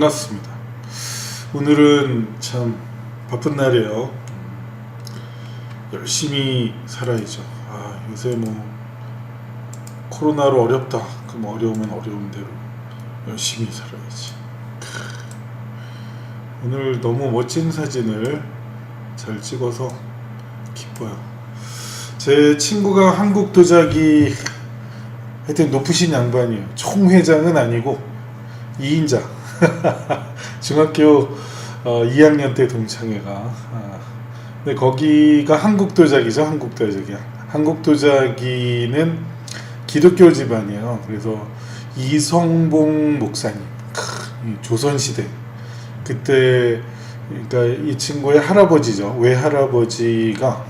반갑습니다. 오늘은 참 바쁜 날이에요. 열심히 살아야죠. 아, 요새 뭐 코로나로 어렵다. 그럼 어려우면 어려운 대로 열심히 살아야지. 오늘 너무 멋진 사진을 잘 찍어서 기뻐요. 제 친구가 한국 도자기 하여튼 높으신 양반이에요. 총회장은 아니고 2인자. 중학교 어, 2학년 때 동창회가. 아, 근데 거기가 한국 도자기죠. 한국 도자기. 한국 도자기는 기독교 집안이에요. 그래서 이성봉 목사님, 크, 이 조선시대 그때 그러니까 이 친구의 할아버지죠. 외할아버지가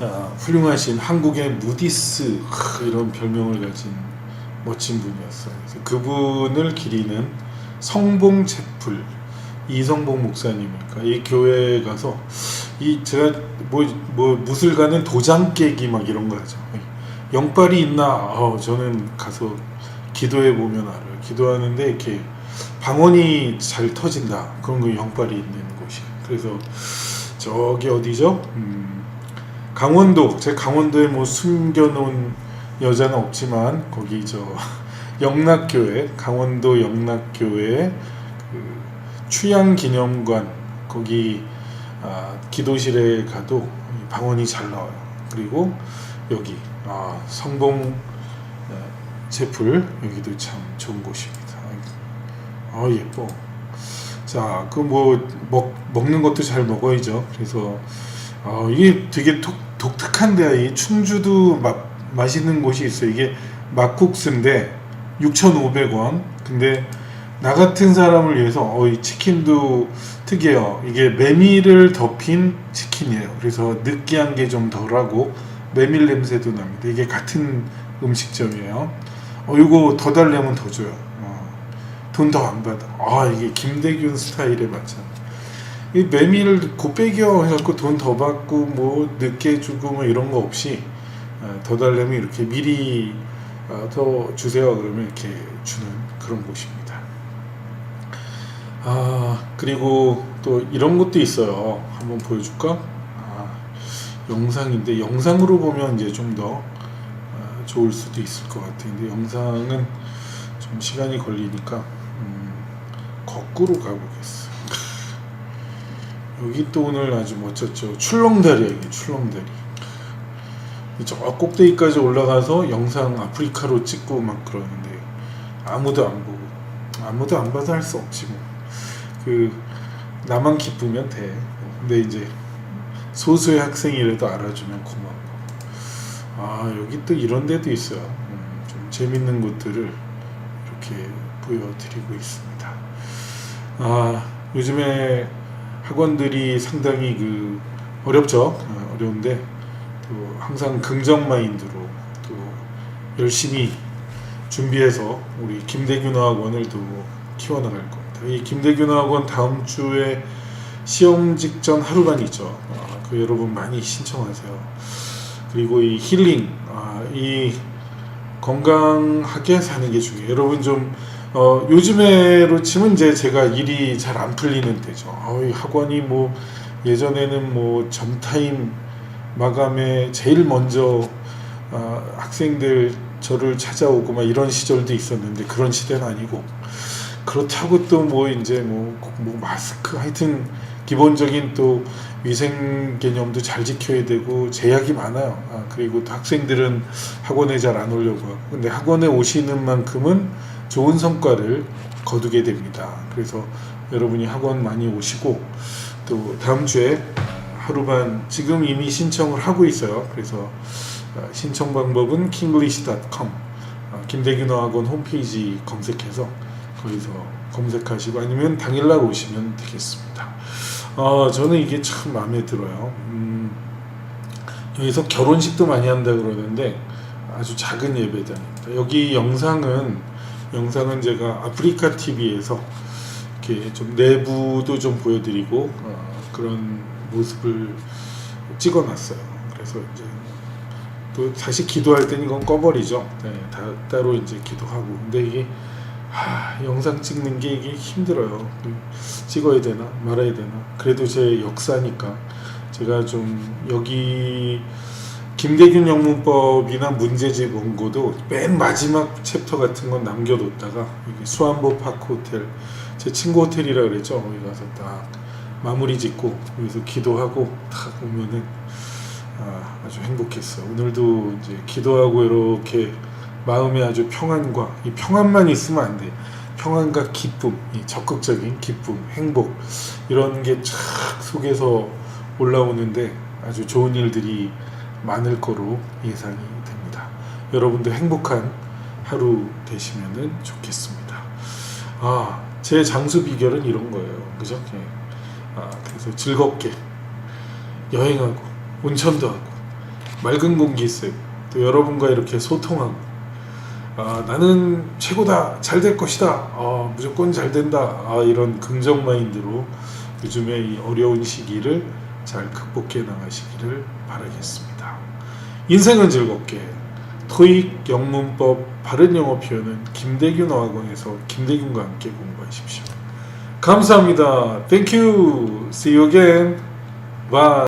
아, 훌륭하신 한국의 무디스 크, 이런 별명을 가진 멋진 분이었어요. 그래서 그분을 기리는 성봉 채풀 이성봉 목사님이니까 이 교회에 가서 이 제가 뭐, 뭐 무술가는 도장 깨기 막 이런 거 하죠. 영빨이 있나? 어, 저는 가서 기도해 보면 알아요. 기도하는데 이렇게 방언이 잘 터진다. 그런 거 영빨이 있는 곳이에요. 그래서 저기 어디죠? 음, 강원도. 제 강원도에 뭐 숨겨놓은 여자는 없지만 거기 저 영락교회 강원도 영락교회 그 취향기념관 거기 아, 기도실에 가도 방언이 잘 나와요. 그리고 여기 아, 성봉 어, 제풀 여기도 참 좋은 곳입니다. 아 예뻐. 자, 그 뭐 먹는 것도 잘 먹어야죠. 그래서 아, 이게 되게 독, 독특한데 이 충주도 마, 맛있는 곳이 있어요. 이게 막국수인데 6,500원. 근데 나 같은 사람을 위해서 어, 이 치킨도 특이해요. 이게 메밀을 덮인 치킨이에요. 그래서 느끼한 게 좀 덜하고 메밀 냄새도 납니다. 이게 같은 음식점이에요. 어, 이거 더 달래면 더 줘요. 어, 돈더 안 받아. 아, 이게 김대균 스타일에 맞잖아. 이 메밀을 곱빼기어 해갖고 돈 더 받고 뭐 늦게 주고 뭐 이런 거 없이 어, 더 달래면 이렇게 미리 어, 더 주세요 그러면 이렇게 주는 그런 곳입니다. 아 그리고 또 이런 것도 있어요. 한번 보여줄까? 아, 영상인데 영상으로 보면 이제 좀 더 좋을 수도 있을 것 같은데 영상은 좀 시간이 걸리니까 음, 거꾸로 가보겠어. 여기 또 오늘 아주 멋졌죠. 출렁다리야 이게 출렁다리. 저 꼭대기까지 올라가서 영상 아프리카로 찍고 막 그러는데 아무도 안 보고 아무도 안 봐도 할수 없지 뭐. 그 나만 기쁘면 돼. 근데 이제 소수의 학생이라도 알아주면 고마워. 아 여기 또 이런 데도 있어요. 음, 좀 재밌는 곳들을 이렇게 보여드리고 있습니다. 아 요즘에 학원들이 상당히 그 어렵죠. 어, 어려운데 또 항상 긍정 마인드로 또 열심히 준비해서 우리 김대균 학원을 또 키워나갈 겁니다. 이 김대균 학원 다음 주에 시험 직전 하루간이죠. 아, 그 여러분 많이 신청하세요. 그리고 이 힐링, 아, 이 건강하게 사는 게 중요해요. 여러분 좀 어, 요즘에로 치면 이제 제가 일이 잘 안 풀리는 때죠. 어, 이 학원이 뭐 예전에는 뭐 전타임 마감에 제일 먼저 어, 학생들 저를 찾아오고 막 이런 시절도 있었는데 그런 시대는 아니고 그렇다고 또 뭐 이제 뭐, 뭐 마스크 하여튼 기본적인 또 위생 개념도 잘 지켜야 되고 제약이 많아요. 아, 그리고 또 학생들은 학원에 잘 안 오려고 하고 근데 학원에 오시는 만큼은 좋은 성과를 거두게 됩니다. 그래서 여러분이 학원 많이 오시고 또 다음 주에 하루반 지금 이미 신청을 하고 있어요. 그래서 어, 신청 방법은 kinglish.com 어, 김대균 학원 홈페이지 검색해서 거기서 검색하시고 아니면 당일날 오시면 되겠습니다. 어, 저는 이게 참 마음에 들어요. 음, 여기서 결혼식도 많이 한다 그러는데 아주 작은 예배당입니다. 여기 영상은 영상은 제가 아프리카 TV에서 이렇게 좀 내부도 좀 보여드리고 어, 그런 모습을 찍어놨어요. 그래서 이제 또 다시 기도할 때는 이건 꺼버리죠. 네, 다, 따로 이제 기도하고. 근데 이게 하, 영상 찍는 게 이게 힘들어요. 찍어야 되나 말아야 되나. 그래도 제 역사니까 제가 좀 여기 김대균 영문법이나 문제집 원고도 맨 마지막 챕터 같은 건 남겨뒀다가 수안보 파크 호텔 제 친구 호텔이라 그랬죠. 거기 가서 딱 마무리 짓고 여기서 기도하고 딱 오면은 아, 아주 행복했어요. 오늘도 이제 기도하고 이렇게 마음에 아주 평안과 이 평안만 있으면 안 돼. 평안과 기쁨, 이 적극적인 기쁨, 행복 이런 게쫙 속에서 올라오는데 아주 좋은 일들이 많을 거로 예상이 됩니다. 여러분도 행복한 하루 되시면 좋겠습니다. 아, 제 장수 비결은 이런 거예요. 그죠? 예. 아, 그래서 즐겁게 여행하고 온천도 하고 맑은 공기 쐬고 또 여러분과 이렇게 소통하고 아, 나는 최고다 잘 될 것이다 아, 무조건 잘 된다 아, 이런 긍정 마인드로 요즘에 이 어려운 시기를 잘 극복해 나가시기를 바라겠습니다. 인생은 즐겁게 토익 영문법 바른 영어 표현은 김대균 어학원에서 김대균과 함께 공부하십시오. 감사합니다. Thank you. See you again. Bye.